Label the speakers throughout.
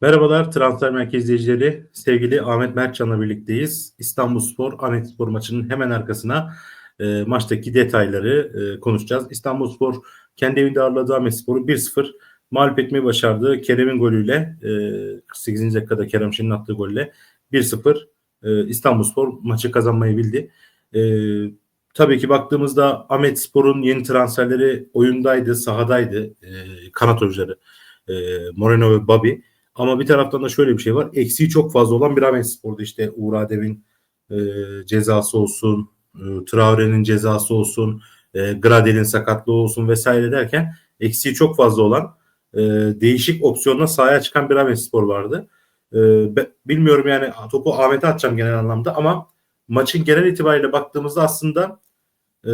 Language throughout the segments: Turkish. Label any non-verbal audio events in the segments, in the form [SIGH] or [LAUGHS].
Speaker 1: Merhabalar transfer merkez izleyicileri. Sevgili Ahmet Mertcan'la birlikteyiz. İstanbulspor Ahmetspor maçının hemen arkasına e, maçtaki detayları e, konuşacağız. İstanbulspor kendi evinde ağırladığı Ahmetspor'u 1-0 mağlup etmeyi başardı. Kerem'in golüyle e, 48. dakikada Kerem Şen'in attığı golle 1-0 e, İstanbulspor maçı kazanmayı bildi. E, tabii ki baktığımızda Ahmetspor'un yeni transferleri oyundaydı, sahadaydı. E, kanat oyuncuları e, Moreno ve Babi. Ama bir taraftan da şöyle bir şey var. Eksiği çok fazla olan bir Ahmet Spor'da işte Uğur Adem'in e, cezası olsun, e, Traore'nin cezası olsun, e, Gradel'in sakatlığı olsun vesaire derken eksiği çok fazla olan e, değişik opsiyonla sahaya çıkan bir Ahmet Spor vardı. E, be, bilmiyorum yani topu Ahmet'e atacağım genel anlamda ama maçın genel itibariyle baktığımızda aslında e,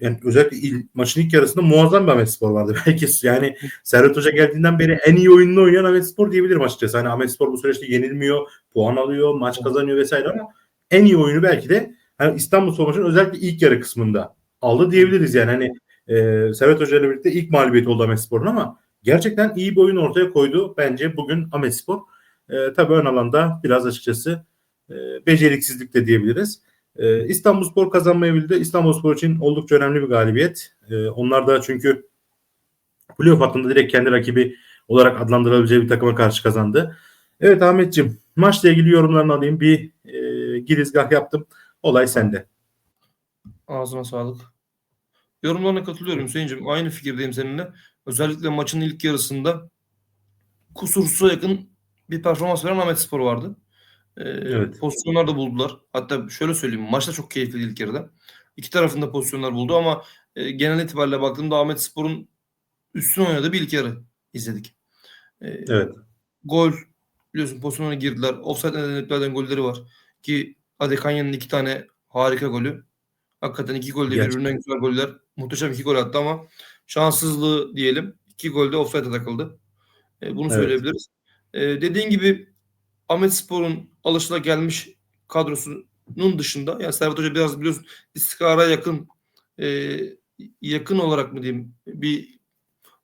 Speaker 1: yani özellikle il, maçın ilk yarısında muazzam bir Ahmet Spor vardı. [LAUGHS] Belki yani Serhat Hoca geldiğinden beri en iyi oyununu oynayan Ahmet Spor diyebilirim açıkçası. Hani Ahmet Spor bu süreçte yenilmiyor, puan alıyor, maç kazanıyor vesaire ama en iyi oyunu belki de hani İstanbul Spor maçının özellikle ilk yarı kısmında aldı diyebiliriz yani. Hani e, Serhat Hoca ile birlikte ilk mağlubiyeti oldu Ahmet Spor'un ama gerçekten iyi bir oyun ortaya koydu bence bugün Ahmet Spor. E, tabii ön alanda biraz açıkçası e, beceriksizlik de diyebiliriz. Ee, İstanbulspor kazanmayı bildi. İstanbulspor için oldukça önemli bir galibiyet. Ee, onlar da çünkü playoff hattında direkt kendi rakibi olarak adlandırılabileceği bir takıma karşı kazandı. Evet Ahmetciğim maçla ilgili yorumlarını alayım. Bir e, girizgah yaptım. Olay sende.
Speaker 2: Ağzına sağlık. Yorumlarına katılıyorum Hüseyin'cim. Aynı fikirdeyim seninle. Özellikle maçın ilk yarısında kusursuza yakın bir performans veren Ahmet Spor vardı. Ee,
Speaker 1: Evet.
Speaker 2: Pozisyonlar da buldular. Hatta şöyle söyleyeyim. Maç da çok keyifli ilk yarıda. İki tarafında pozisyonlar buldu ama e, genel itibariyle baktığımda Ahmet Spor'un üstün oynadığı bir ilk yarı izledik. Ee,
Speaker 1: Evet.
Speaker 2: Gol biliyorsun pozisyona girdiler. Offside nedenliklerden golleri var. Ki Adekanya'nın iki tane harika golü. Hakikaten iki gol de
Speaker 1: Gerçekten.
Speaker 2: birbirinden güzel goller. Muhteşem iki gol attı ama şanssızlığı diyelim. İki golde offside'e takıldı. E, bunu
Speaker 1: Evet.
Speaker 2: söyleyebiliriz. E, dediğin gibi Ahmet Spor'un alışılagelmiş kadrosunun dışında yani Servet Hoca biraz biliyorsun istikrara yakın e, yakın olarak mı diyeyim bir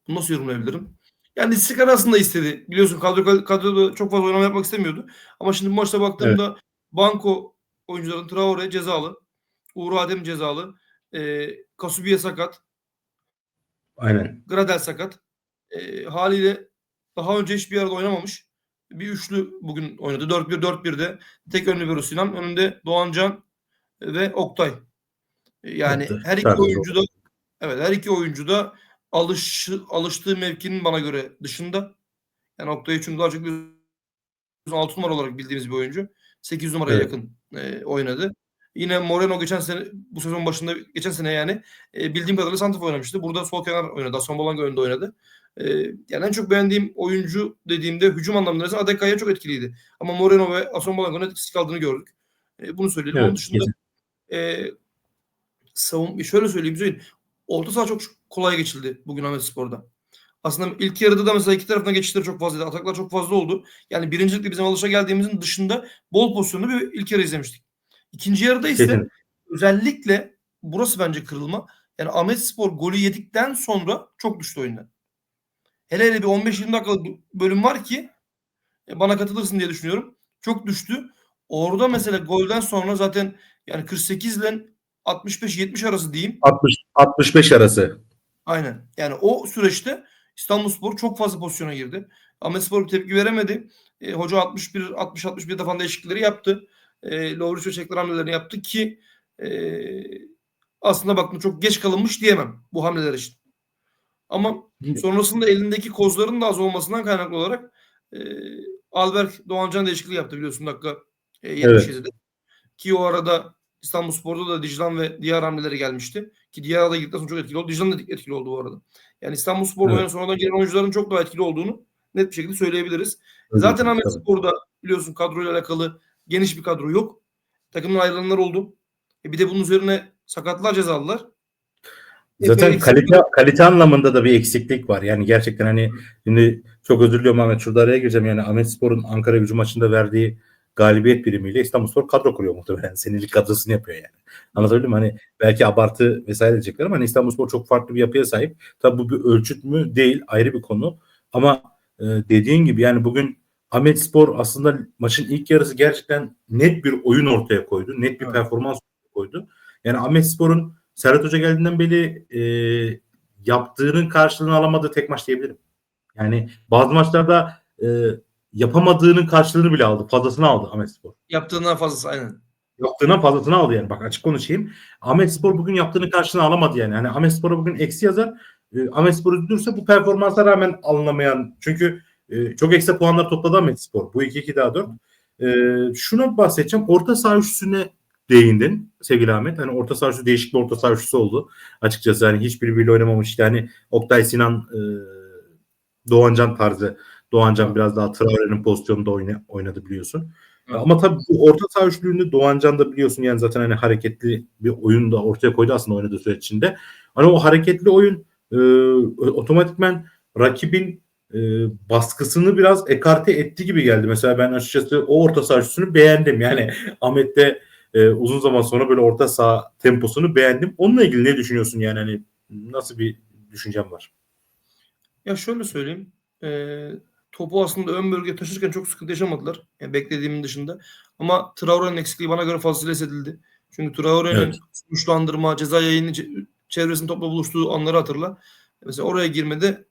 Speaker 2: nasıl yorumlayabilirim? Yani istikrar aslında istedi. Biliyorsun kadro kadroda çok fazla oynama yapmak istemiyordu. Ama şimdi bu maçta baktığımda Banko oyuncuların Traore cezalı. Uğur Adem cezalı. E, Kasubiye sakat.
Speaker 1: Aynen.
Speaker 2: Gradel sakat. E, haliyle daha önce hiçbir arada oynamamış. Bir üçlü bugün oynadı. 4-1 4-1'de tek önlü bir Sinan. Önünde Doğancan ve Oktay. Yani
Speaker 1: Oktay.
Speaker 2: her iki
Speaker 1: Tabii,
Speaker 2: oyuncu da evet her iki oyuncu da alış, alıştığı mevkinin bana göre dışında. Yani Oktay'ı çünkü daha çok 6 numara olarak bildiğimiz bir oyuncu. 8 numaraya
Speaker 1: Evet.
Speaker 2: yakın e, oynadı. Yine Moreno geçen sene bu sezon başında geçen sene yani e, bildiğim kadarıyla santrafor oynamıştı. Burada sol kenar oynadı. Aslan Balanga önünde oynadı. E, yani en çok beğendiğim oyuncu dediğimde hücum anlamında mesela Adekaya çok etkiliydi. Ama Moreno ve Aslan Balanga'nın etkisiz kaldığını gördük. E, bunu söyleyelim.
Speaker 1: Evet,
Speaker 2: Onun dışında e, savun şöyle söyleyeyim Hüseyin. Orta saha çok kolay geçildi bugün Ahmet Spor'da. Aslında ilk yarıda da mesela iki tarafına geçişleri çok fazlaydı. Ataklar çok fazla oldu. Yani birincilikle bizim alışa geldiğimizin dışında bol pozisyonlu bir ilk yarı izlemiştik. İkinci yarıda ise
Speaker 1: Kesin.
Speaker 2: özellikle burası bence kırılma. Yani Ahmet Spor golü yedikten sonra çok düştü oyunda. Hele hele bir 15-20 dakikalık bölüm var ki e, bana katılırsın diye düşünüyorum. Çok düştü. Orada mesela golden sonra zaten yani 48 ile 65-70 arası diyeyim.
Speaker 1: 60 65 arası.
Speaker 2: Aynen. Yani o süreçte İstanbulspor çok fazla pozisyona girdi. Ahmetspor bir tepki veremedi. E, hoca 61 60 61 defa değişiklikleri yaptı. E, Lovric ve Çekler hamlelerini yaptı ki e, aslında baktım çok geç kalınmış diyemem bu hamleler için. Ama sonrasında elindeki kozların da az olmasından kaynaklı olarak e, Alberk Doğancan değişikliği yaptı biliyorsun dakika e, 77'de. Ki o arada İstanbulspor'da da Diclan ve diğer hamleleri gelmişti. Ki diğer da girdikten sonra çok etkili oldu. Diclan da etkili oldu bu arada. Yani İstanbulspor'da
Speaker 1: Evet.
Speaker 2: oynayan sonradan gelen oyuncuların çok daha etkili olduğunu net bir şekilde söyleyebiliriz.
Speaker 1: Öyle
Speaker 2: Zaten. Ahmet Spor'da biliyorsun kadroyla alakalı geniş bir kadro yok. Takımdan ayrılanlar oldu. E bir de bunun üzerine sakatlar cezalılar.
Speaker 1: Zaten kalite kalite anlamında da bir eksiklik var. Yani gerçekten hani şimdi çok özür diliyorum Ahmet şurada araya gireceğim. Yani Ahmet Spor'un Ankara gücü maçında verdiği galibiyet birimiyle İstanbulspor kadro kuruyor muhtemelen. [LAUGHS] Senelik kadrosunu yapıyor yani. Anlatabildim mi? Hani belki abartı vesaire diyecekler ama hani İstanbulspor çok farklı bir yapıya sahip. Tabii bu bir ölçüt mü değil ayrı bir konu. Ama e, dediğin gibi yani bugün Ahmet Spor aslında maçın ilk yarısı gerçekten net bir oyun ortaya koydu. Net bir
Speaker 2: Evet.
Speaker 1: performans ortaya koydu. Yani Ahmet Spor'un Serhat Hoca geldiğinden beri e, yaptığının karşılığını alamadığı tek maç diyebilirim. Yani bazı maçlarda e, yapamadığının karşılığını bile aldı. Fazlasını aldı Ahmet Spor.
Speaker 2: Yaptığından fazlası aynen.
Speaker 1: Yaptığından fazlasını aldı yani. Bak açık konuşayım. Ahmet Spor bugün yaptığının karşılığını alamadı yani. Hani Ahmet Spor'a bugün eksi yazar. E, Ahmet Spor üzülürse bu performansa rağmen alınamayan. Çünkü e, çok ekstra puanlar topladı Ahmet Spor. Bu 2-2 daha 4. E, şuna bahsedeceğim. Orta saha üçlüsüne değindin sevgili Ahmet. Hani orta saha değişik bir orta saha oldu. Açıkçası hani hiçbiri birbiriyle oynamamış. Yani Oktay Sinan e, Doğancan tarzı. Doğancan biraz daha Traore'nin pozisyonunda oyna, oynadı biliyorsun.
Speaker 2: Evet.
Speaker 1: Ama tabii bu orta saha Doğancan da biliyorsun yani zaten hani hareketli bir oyun da ortaya koydu aslında oynadığı süreç içinde. Hani o hareketli oyun e, otomatikmen rakibin e, baskısını biraz ekarte etti gibi geldi. Mesela ben açıkçası o orta saha beğendim. Yani [LAUGHS] Ahmet de e, uzun zaman sonra böyle orta saha temposunu beğendim. Onunla ilgili ne düşünüyorsun yani hani nasıl bir düşüncem var?
Speaker 2: Ya şöyle söyleyeyim. Ee, topu aslında ön bölgeye taşırken çok sıkıntı yaşamadılar. Yani beklediğimin dışında. Ama Traore'nin eksikliği bana göre fazlasıyla hissedildi. Çünkü Traore'nin
Speaker 1: Evet.
Speaker 2: sonuçlandırma, ceza yayını çe- çevresinin topla buluştuğu anları hatırla. Mesela oraya girmede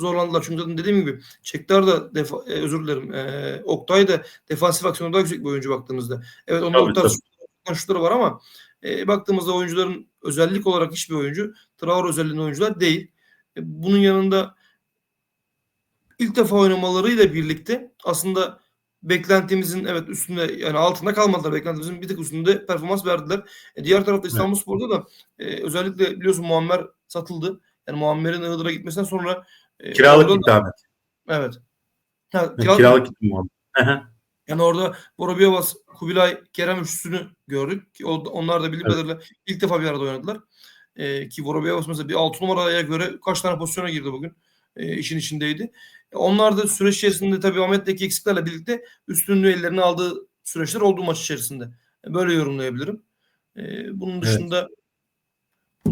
Speaker 2: zorlandılar. Çünkü zaten dediğim gibi Çektar da defa, e, özür dilerim. E, Oktay da defansif aksiyonu daha yüksek bir oyuncu baktığınızda. Evet onda
Speaker 1: Tabii,
Speaker 2: o tarz
Speaker 1: tabii.
Speaker 2: şutları var ama e, baktığımızda oyuncuların özellik olarak hiçbir oyuncu Traore özelliğinde oyuncular değil. E, bunun yanında ilk defa oynamalarıyla birlikte aslında beklentimizin evet üstünde yani altında kalmadılar. Beklentimizin bir tık üstünde performans verdiler. E, diğer tarafta İstanbulspor'da da e, özellikle biliyorsun Muammer satıldı. Yani Muammer'in Iğdır'a gitmesinden sonra
Speaker 1: Kiralık
Speaker 2: orada-
Speaker 1: gitti Ahmet.
Speaker 2: Evet. Ha, kiralık,
Speaker 1: kiralık hı.
Speaker 2: yani orada Borobiovas, Kubilay, Kerem üçlüsünü gördük. Onlar da bildiğim
Speaker 1: Evet.
Speaker 2: kadarıyla ilk defa bir arada oynadılar. Ee, ki Borobiovas mesela bir 6 numaraya göre kaç tane pozisyona girdi bugün. Ee, işin içindeydi. E, Onlar da süreç içerisinde tabii Ahmet'teki eksiklerle birlikte üstünlüğü ellerine aldığı süreçler oldu maç içerisinde. E, Böyle yorumlayabilirim. Ee, bunun dışında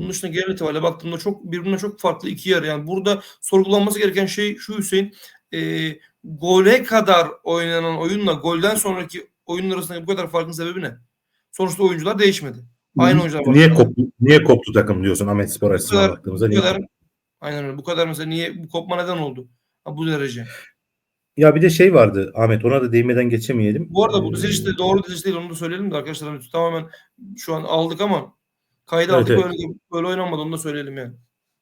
Speaker 2: bunun dışında genel itibariyle baktığımda çok birbirine çok farklı iki yarı. Yani burada sorgulanması gereken şey şu Hüseyin. E, gole kadar oynanan oyunla golden sonraki oyunun arasındaki bu kadar farkın sebebi ne? Sonuçta oyuncular değişmedi. Aynı oyuncular var.
Speaker 1: Niye koptu, niye koptu takım diyorsun Ahmet Spor açısından baktığımızda? Niye
Speaker 2: kadar, aynen öyle. Bu kadar mesela niye bu kopma neden oldu? Ha, bu derece.
Speaker 1: Ya bir de şey vardı Ahmet ona da değinmeden geçemeyelim.
Speaker 2: Bu arada bu
Speaker 1: Ee,
Speaker 2: diziliş de doğru diziliş değil onu da söyleyelim de arkadaşlar hani tamamen şu an aldık ama kayda
Speaker 1: Evet,
Speaker 2: aldık
Speaker 1: evet.
Speaker 2: böyle, böyle oynanmadı onu da söyleyelim yani.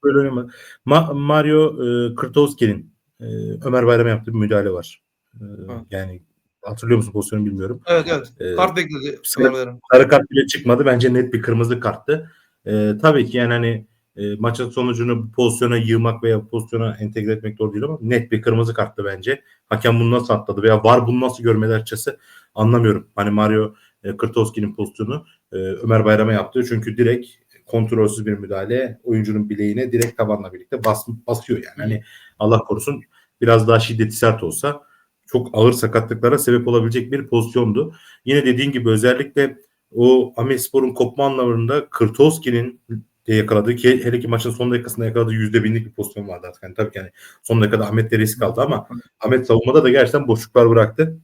Speaker 1: Böyle oynama. Ma- Mario e, Krtowski'nin e, Ömer Bayram'a yaptığı bir müdahale var. E, yani hatırlıyor musun pozisyonu bilmiyorum.
Speaker 2: Evet evet.
Speaker 1: Ee,
Speaker 2: Kart bekledi.
Speaker 1: sarı-. Sarı kart bile çıkmadı. Bence net bir kırmızı karttı. E, tabii ki yani hani e, maçın sonucunu pozisyona yığmak veya pozisyona entegre etmek doğru değil ama net bir kırmızı karttı bence. Hakem bunu nasıl atladı veya var bunu nasıl görmedi açıkçası anlamıyorum. Hani Mario e, Krtowski'nin pozisyonu e, Ömer Bayram'a yaptı. Çünkü direkt kontrolsüz bir müdahale oyuncunun bileğine direkt tabanla birlikte bas, basıyor yani. Hani Allah korusun biraz daha şiddeti sert olsa çok ağır sakatlıklara sebep olabilecek bir pozisyondu. Yine dediğin gibi özellikle o Amespor'un kopma anlamında Krtowski'nin de yakaladığı ki hele ki maçın son dakikasında yakaladığı yüzde binlik bir pozisyon vardı artık. Yani tabii ki yani son dakikada Ahmet de risk aldı ama Ahmet savunmada da gerçekten boşluklar bıraktı.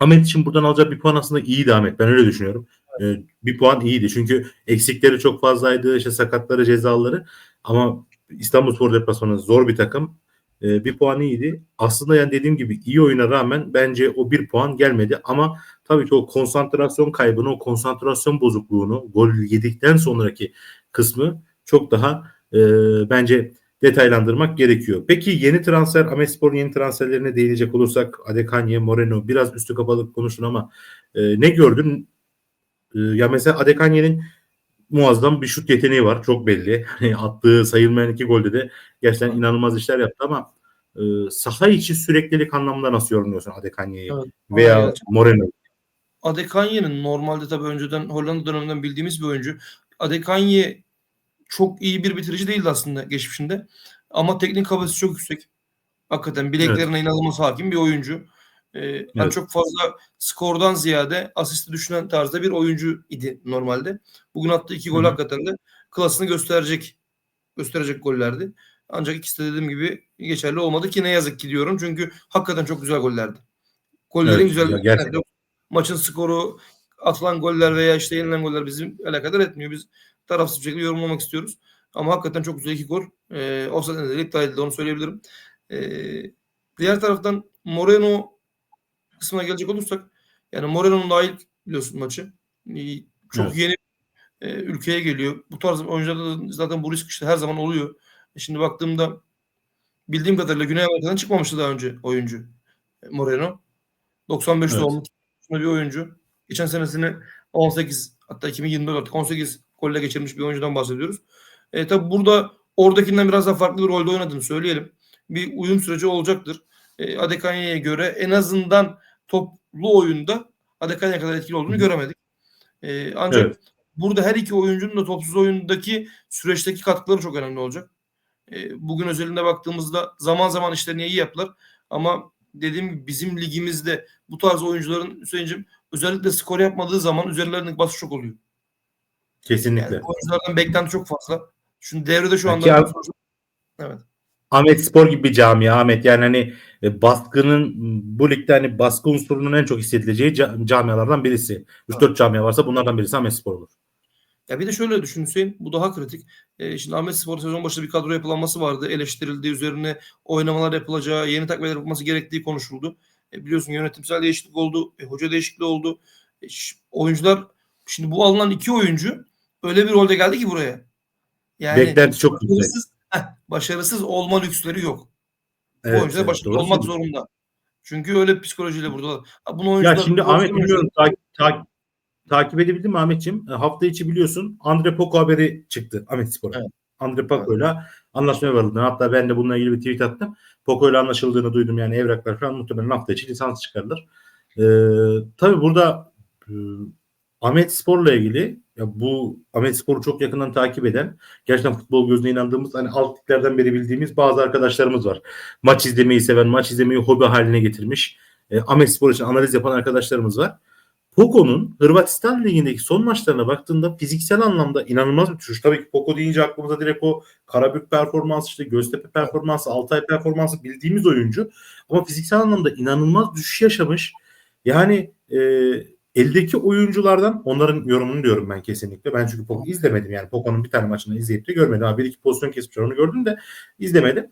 Speaker 1: Ahmet için buradan alacağı bir puan aslında iyiydi Ahmet. Ben öyle düşünüyorum. Ee, bir puan iyiydi. Çünkü eksikleri çok fazlaydı. işte sakatları, cezaları. Ama İstanbulspor deplasmanı zor bir takım. Ee, bir puan iyiydi. Aslında yani dediğim gibi iyi oyuna rağmen bence o bir puan gelmedi. Ama tabii ki o konsantrasyon kaybını, o konsantrasyon bozukluğunu gol yedikten sonraki kısmı çok daha e, bence detaylandırmak gerekiyor. Peki yeni transfer, Amespor'un yeni transferlerine değinecek olursak Adekanye, Moreno biraz üstü kapalı konuştun ama e, ne gördün? E, ya mesela Adekanye'nin muazzam bir şut yeteneği var. Çok belli. [LAUGHS] Hani attığı sayılmayan iki golde de gerçekten inanılmaz işler yaptı ama e, saha içi süreklilik anlamında nasıl yorumluyorsun Adekanye'yi
Speaker 2: Evet.
Speaker 1: veya
Speaker 2: Aynen.
Speaker 1: Moreno?
Speaker 2: Adekanye'nin normalde tabii önceden Hollanda döneminden bildiğimiz bir oyuncu. Adekanye çok iyi bir bitirici değildi aslında geçmişinde. Ama teknik kapasitesi çok yüksek. Hakikaten bileklerine inanılmaz hakim bir oyuncu. Ee,
Speaker 1: Evet.
Speaker 2: çok fazla skordan ziyade asisti düşünen tarzda bir oyuncu idi normalde. Bugün attığı iki gol
Speaker 1: Hı hı.
Speaker 2: hakikaten de klasını gösterecek gösterecek gollerdi. Ancak ikisi de dediğim gibi geçerli olmadı ki ne yazık ki diyorum. Çünkü hakikaten çok güzel gollerdi. Gollerin
Speaker 1: Evet, ya gerçekten.
Speaker 2: Maçın skoru, atılan goller veya işte yenilen goller bizim alakadar etmiyor. Biz tarafsız bir şekilde yorumlamak istiyoruz. Ama hakikaten çok güzel iki gol. Ee, offside nedeniyle iptal edildi onu söyleyebilirim. Ee, diğer taraftan Moreno kısmına gelecek olursak yani Moreno'nun da ilk biliyorsun maçı. Çok
Speaker 1: Evet.
Speaker 2: yeni e, ülkeye geliyor. Bu tarz oyuncularda da zaten bu risk işte her zaman oluyor. E Şimdi baktığımda bildiğim kadarıyla Güney Amerika'dan çıkmamıştı daha önce oyuncu e, Moreno. 95
Speaker 1: Evet.
Speaker 2: doğumlu bir oyuncu. Geçen senesini 18 hatta 2024 artık 18 golle geçirmiş bir oyuncudan bahsediyoruz. E, tabi burada oradakinden biraz daha farklı bir rolde oynadığını söyleyelim. Bir uyum süreci olacaktır. E, Adekanya'ya göre en azından toplu oyunda Adekanya kadar etkili olduğunu göremedik. E, ancak
Speaker 1: Evet.
Speaker 2: burada her iki oyuncunun da topsuz oyundaki süreçteki katkıları çok önemli olacak. E, bugün özelinde baktığımızda zaman zaman işlerini iyi yaptılar. Ama dediğim gibi bizim ligimizde bu tarz oyuncuların Hüseyin'cim özellikle skor yapmadığı zaman üzerlerindeki baskı çok oluyor.
Speaker 1: Kesinlikle.
Speaker 2: Yani oyunculardan beklenti çok fazla. Şimdi devrede şu anda
Speaker 1: ki abi-
Speaker 2: evet.
Speaker 1: Ahmet Spor gibi bir camia Ahmet yani hani e, baskının bu ligde hani baskı unsurunun en çok hissedileceği ca- camialardan birisi. 3-4 camia varsa bunlardan birisi Ahmet Spor olur.
Speaker 2: Ya bir de şöyle düşün Hüseyin. Bu daha kritik. Ee, şimdi Ahmet Spor sezon başında bir kadro yapılanması vardı. Eleştirildi. Üzerine oynamalar yapılacağı, yeni takviyeler yapılması gerektiği konuşuldu. E, biliyorsun yönetimsel değişiklik oldu. E, hoca değişikliği oldu. E, oyuncular şimdi bu alınan iki oyuncu öyle bir rolde geldi ki buraya. Yani
Speaker 1: Beklenti çok yüksek.
Speaker 2: Başarısız, heh, başarısız olma lüksleri yok. bu
Speaker 1: Evet,
Speaker 2: oyuncular
Speaker 1: evet,
Speaker 2: başarılı olmak
Speaker 1: söylüyorsun.
Speaker 2: zorunda. Çünkü öyle psikolojiyle buradalar. Ha, bunu
Speaker 1: Ya şimdi
Speaker 2: bu
Speaker 1: Ahmet bilmiyorum takip, takip, takip edebildin mi Ahmetciğim? E, Hafta içi biliyorsun Andre Poco haberi çıktı Ahmet Spor'a.
Speaker 2: Evet.
Speaker 1: Andre Poco'yla anlaşmaya varıldı. Hatta ben de bununla ilgili bir tweet attım. Poco'yla anlaşıldığını duydum yani evraklar falan muhtemelen hafta içi lisans çıkarılır. Ee, tabii burada e, Ahmet Spor'la ilgili ya bu Ahmet Spor'u çok yakından takip eden gerçekten futbol gözüne inandığımız hani alt liglerden beri bildiğimiz bazı arkadaşlarımız var. Maç izlemeyi seven, maç izlemeyi hobi haline getirmiş. E, Ahmet Spor için analiz yapan arkadaşlarımız var. Poco'nun Hırvatistan Ligi'ndeki son maçlarına baktığında fiziksel anlamda inanılmaz bir düşüş. Tabii ki Poco deyince aklımıza direkt o Karabük performansı, işte Göztepe performansı, Altay performansı bildiğimiz oyuncu. Ama fiziksel anlamda inanılmaz düşüş yaşamış. Yani e, eldeki oyunculardan onların yorumunu diyorum ben kesinlikle. Ben çünkü Poco izlemedim yani. Poco'nun bir tane maçını izleyip de görmedim. Ha, bir iki pozisyon kesmiş onu gördüm de izlemedim.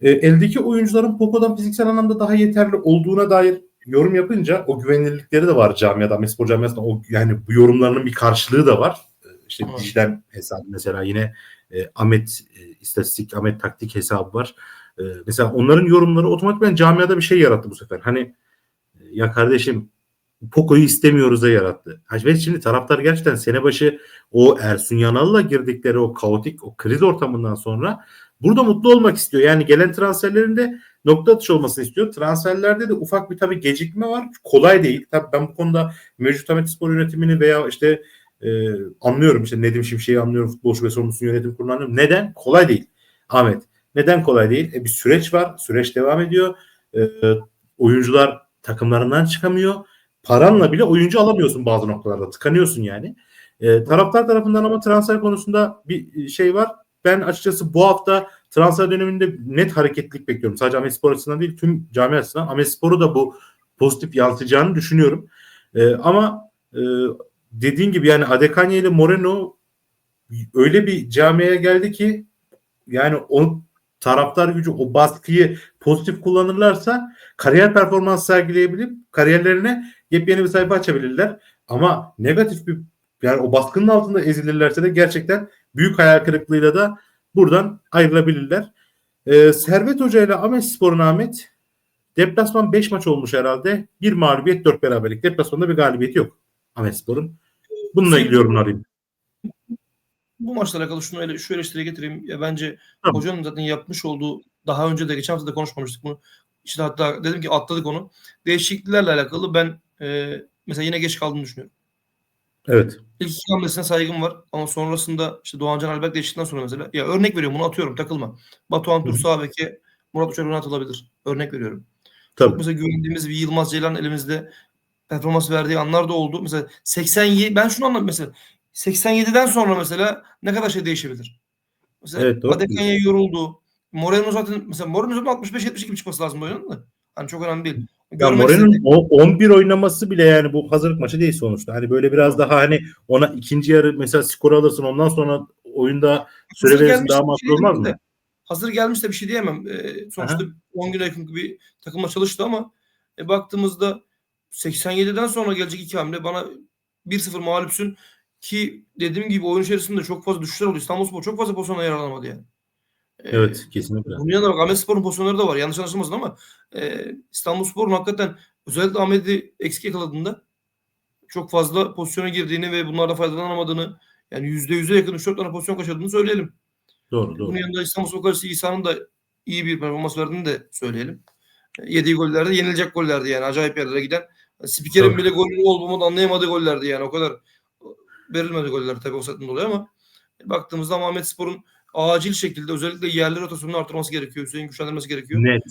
Speaker 1: E, eldeki oyuncuların Poco'dan fiziksel anlamda daha yeterli olduğuna dair yorum yapınca o güvenilirlikleri de var camiada. Mespor camiasında o yani bu yorumlarının bir karşılığı da var. E, İşte
Speaker 2: Evet.
Speaker 1: dijital hesabı mesela yine e, Ahmet e, istatistik, Ahmet taktik hesabı var. E, mesela onların yorumları otomatikman camiada bir şey yarattı bu sefer. Hani ya kardeşim Poco'yu istemiyoruz da yarattı. Ve şimdi taraftar gerçekten sene başı o Ersun Yanal'la girdikleri o kaotik, o kriz ortamından sonra burada mutlu olmak istiyor. Yani gelen transferlerinde nokta atışı olmasını istiyor. Transferlerde de ufak bir tabii gecikme var. Kolay değil. Tabii ben bu konuda mevcut Ahmet Spor yönetimini veya işte e, anlıyorum işte Nedim Şimşek'i anlıyorum. Futbol şube sorumlusunun yönetim kurulunu. Neden? Kolay değil. Ahmet. Neden kolay değil? E, bir süreç var. Süreç devam ediyor. E, oyuncular takımlarından çıkamıyor. Paranla bile oyuncu alamıyorsun bazı noktalarda. Tıkanıyorsun yani. E, taraftar tarafından ama transfer konusunda bir şey var. Ben açıkçası bu hafta transfer döneminde net hareketlilik bekliyorum. Sadece Ahmet Spor açısından değil tüm cami açısından. Ahmet Spor'u da bu pozitif yansıyacağını düşünüyorum. E, ama e, dediğin gibi yani Adekanye ile Moreno öyle bir camiye geldi ki yani o taraftar gücü o baskıyı pozitif kullanırlarsa kariyer performans sergileyebilip kariyerlerine yepyeni bir sayfa açabilirler. Ama negatif bir yani o baskının altında ezilirlerse de gerçekten büyük hayal kırıklığıyla da buradan ayrılabilirler. Ee, Servet Hoca ile Ahmet Spor'un Ahmet deplasman 5 maç olmuş herhalde. Bir mağlubiyet 4 beraberlik. Deplasmanda bir galibiyeti yok Ahmet Spor'un. Bununla ilgili yorumunu alayım.
Speaker 2: bu maçla alakalı şunu ele, şu eleştiriye getireyim. Ya bence
Speaker 1: Tamam.
Speaker 2: hocanın zaten yapmış olduğu daha önce de geçen hafta da konuşmamıştık bunu. İşte hatta dedim ki atladık onu. Değişikliklerle alakalı ben e, mesela yine geç kaldığını düşünüyorum.
Speaker 1: Evet.
Speaker 2: İlk iki hamlesine saygım var ama sonrasında işte Doğancan Albek değiştikten sonra mesela ya örnek veriyorum bunu atıyorum takılma. Batuhan Tur sağ beke Murat Uçar atılabilir. Örnek veriyorum.
Speaker 1: Tabii.
Speaker 2: Mesela güvendiğimiz bir Yılmaz Ceylan elimizde performans verdiği anlar da oldu. Mesela 87 ben şunu anladım mesela 87'den sonra mesela ne kadar şey değişebilir. Mesela
Speaker 1: Evet,
Speaker 2: Adekanya yoruldu. Moreno zaten mesela Moreno zaten 65-70 gibi çıkması lazım oyunun da. Hani çok önemli değil.
Speaker 1: Ya Moreno'nun
Speaker 2: istedik.
Speaker 1: o 11 oynaması bile yani bu hazırlık maçı değil sonuçta. Hani böyle biraz daha hani ona ikinci yarı mesela skor alırsın ondan sonra oyunda süre verirsin daha mantıklı
Speaker 2: şey
Speaker 1: olmaz mı?
Speaker 2: de. Hazır gelmiş de bir şey diyemem. Ee, sonuçta 10 güne yakın bir takımla çalıştı ama e, baktığımızda 87'den sonra gelecek iki hamle bana 1-0 mağlupsün ki dediğim gibi oyun içerisinde çok fazla düşüşler oldu. İstanbulspor çok fazla pozisyona yer alamadı yani. Ee,
Speaker 1: Evet kesinlikle.
Speaker 2: bunun yanında bak Ahmetspor'un pozisyonları da var. Yanlış anlaşılmasın ama e, İstanbulspor'un hakikaten özellikle Ahmet'i eksik yakaladığında çok fazla pozisyona girdiğini ve bunlarda faydalanamadığını yani %100'e yakın 3-4 tane pozisyon kaçırdığını söyleyelim.
Speaker 1: Doğru doğru.
Speaker 2: Bunun yanında İstanbulspor Kalesi İsa'nın da iyi bir performans verdiğini de söyleyelim. E, Yediği gollerde yenilecek gollerdi yani. Acayip yerlere giden. Spikerin
Speaker 1: Tabii.
Speaker 2: bile golünü olmadı anlayamadığı gollerdi yani. O kadar verilmedi goller tabii o satın dolayı ama e, baktığımızda Ahmet Spor'un acil şekilde özellikle yerli rotasyonunu artırması gerekiyor. Hüseyin güçlendirmesi gerekiyor.
Speaker 1: Net.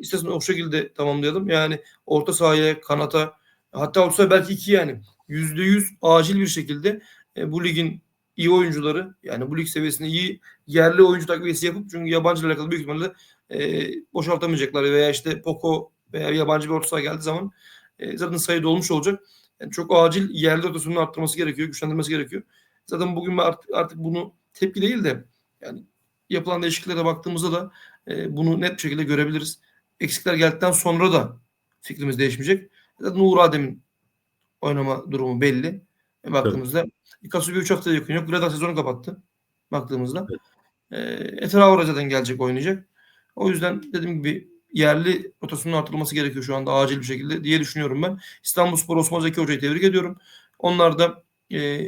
Speaker 2: İstersen o şekilde tamamlayalım. Yani orta sahaya, kanata hatta orta sahaya belki iki yani. Yüzde yüz acil bir şekilde e, bu ligin iyi oyuncuları yani bu lig seviyesinde iyi yerli oyuncu takviyesi yapıp çünkü yabancı ile alakalı büyük ihtimalle e, boşaltamayacaklar veya işte Poco veya yabancı bir orta saha geldiği zaman e, zaten sayı dolmuş olacak. Yani çok acil yerli rotasyonunu arttırması gerekiyor, güçlendirmesi gerekiyor. Zaten bugün artık, artık bunu tepki değil de yani yapılan değişikliklere baktığımızda da e, bunu net bir şekilde görebiliriz. Eksikler geldikten sonra da fikrimiz değişmeyecek. Zaten Uğur Adem'in oynama durumu belli. E, baktığımızda Kasubi 3 haftaya yakın yok. Greda sezonu kapattı. Baktığımızda. E, Etraor zaten gelecek oynayacak. O yüzden dediğim gibi yerli rotasyonun artırılması gerekiyor şu anda acil bir şekilde diye düşünüyorum ben. İstanbulspor Osman Zeki Hoca'yı tebrik ediyorum. Onlar da e,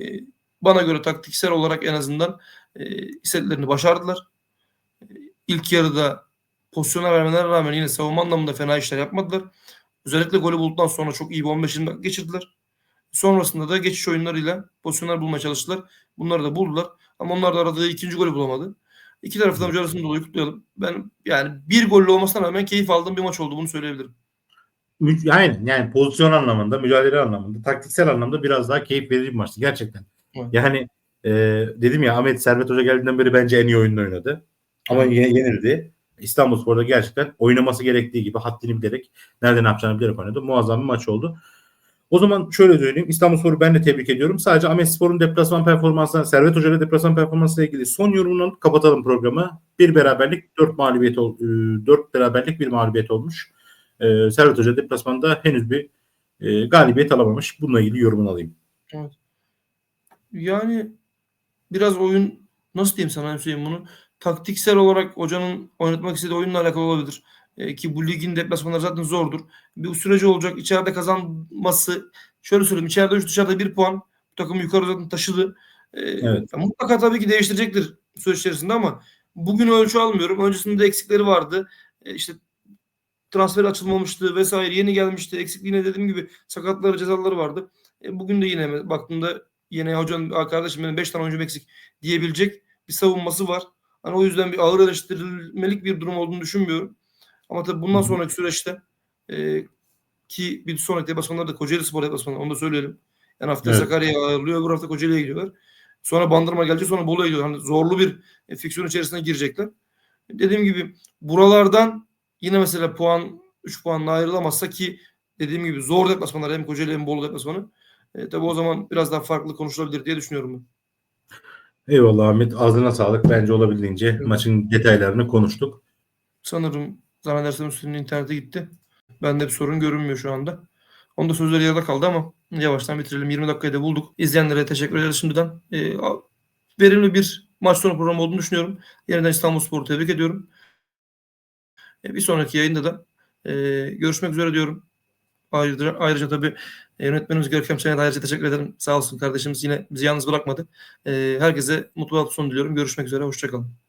Speaker 2: bana göre taktiksel olarak en azından e, istediklerini başardılar. E, İlk yarıda pozisyona vermelerine rağmen yine savunma anlamında fena işler yapmadılar. Özellikle golü bulduktan sonra çok iyi bir 15 dakika geçirdiler. Sonrasında da geçiş oyunlarıyla pozisyonlar bulmaya çalıştılar. Bunları da buldular. Ama onlar da aradığı ikinci golü bulamadı. İki taraftan mücadelesini dolayı kutlayalım. Ben yani bir gollü olmasına rağmen keyif aldığım bir maç oldu bunu söyleyebilirim.
Speaker 1: Aynen yani pozisyon anlamında, mücadele anlamında, taktiksel anlamda biraz daha keyif verici bir maçtı gerçekten.
Speaker 2: Evet.
Speaker 1: Yani e, dedim ya Ahmet Servet Hoca geldiğinden beri bence en iyi oyununu oynadı. Ama
Speaker 2: Evet.
Speaker 1: yine yenildi. İstanbulspor'da gerçekten oynaması gerektiği gibi haddini bilerek nerede ne yapacağını bilerek oynadı. Muazzam bir maç oldu. O zaman şöyle söyleyeyim. İstanbulspor'u ben de tebrik ediyorum. Sadece Ahmet Spor'un deplasman performansına, Servet Hoca ile deplasman performansıyla ilgili son yorumunu alıp kapatalım programı. Bir beraberlik, dört mağlubiyet, e, dört beraberlik, bir mağlubiyet olmuş. E, Servet Hoca deplasmanda henüz bir e, galibiyet alamamış. Bununla ilgili yorumunu alayım.
Speaker 2: Yani biraz oyun nasıl diyeyim sana Hüseyin bunu taktiksel olarak hocanın oynatmak istediği oyunla alakalı olabilir. E, ki bu ligin deplasmanları zaten zordur. Bir süreci olacak. İçeride kazanması şöyle söyleyeyim. içeride 3 dışarıda 1 puan. Bu takım yukarı zaten taşıdı. E,
Speaker 1: Evet.
Speaker 2: Mutlaka tabii ki değiştirecektir süreç içerisinde ama bugün ölçü almıyorum. Öncesinde eksikleri vardı. E, işte transfer açılmamıştı vesaire. Yeni gelmişti. Eksikliğine dediğim gibi sakatları cezaları vardı. E, bugün de yine baktığımda yine "Aa kardeşim benim 5 tane oyuncum eksik diyebilecek bir savunması var. Hani o yüzden bir ağır eleştirilmelik bir durum olduğunu düşünmüyorum. Ama tabii bundan sonraki süreçte e, ki bir sonraki deplasmanlar da Kocaeli Spor deplasmanı onu da söyleyelim. Yani hafta
Speaker 1: Evet.
Speaker 2: Sakarya'ya ağırlıyor, öbür hafta Kocaeli'ye gidiyorlar. Sonra Bandırma gelecek, sonra Bolu'ya gidiyorlar. Hani zorlu bir e, fiksiyon içerisine girecekler. Dediğim gibi buralardan yine mesela puan 3 puanla ayrılamazsa ki dediğim gibi zor deplasmanlar hem Kocaeli hem Bolu deplasmanı. E, tabii o zaman biraz daha farklı konuşulabilir diye düşünüyorum ben.
Speaker 1: Eyvallah Ahmet. Ağzına sağlık. Bence olabildiğince
Speaker 2: Evet.
Speaker 1: maçın detaylarını konuştuk.
Speaker 2: Sanırım zannedersem üstünün internete gitti. Bende bir sorun görünmüyor şu anda. Onda sözleri yarıda kaldı ama yavaştan bitirelim. 20 dakikayı da bulduk. İzleyenlere teşekkür ederiz şimdiden. E, verimli bir maç sonu programı olduğunu düşünüyorum. Yeniden İstanbulspor'u tebrik ediyorum. E, bir sonraki yayında da e, görüşmek üzere diyorum. Ayrıca, ayrıca tabii e, yönetmenimiz Görkem Çenet ayrıca teşekkür ederim. Sağ olsun kardeşimiz yine bizi yalnız bırakmadı. E, herkese mutlu hafta sonu diliyorum. Görüşmek üzere. Hoşçakalın.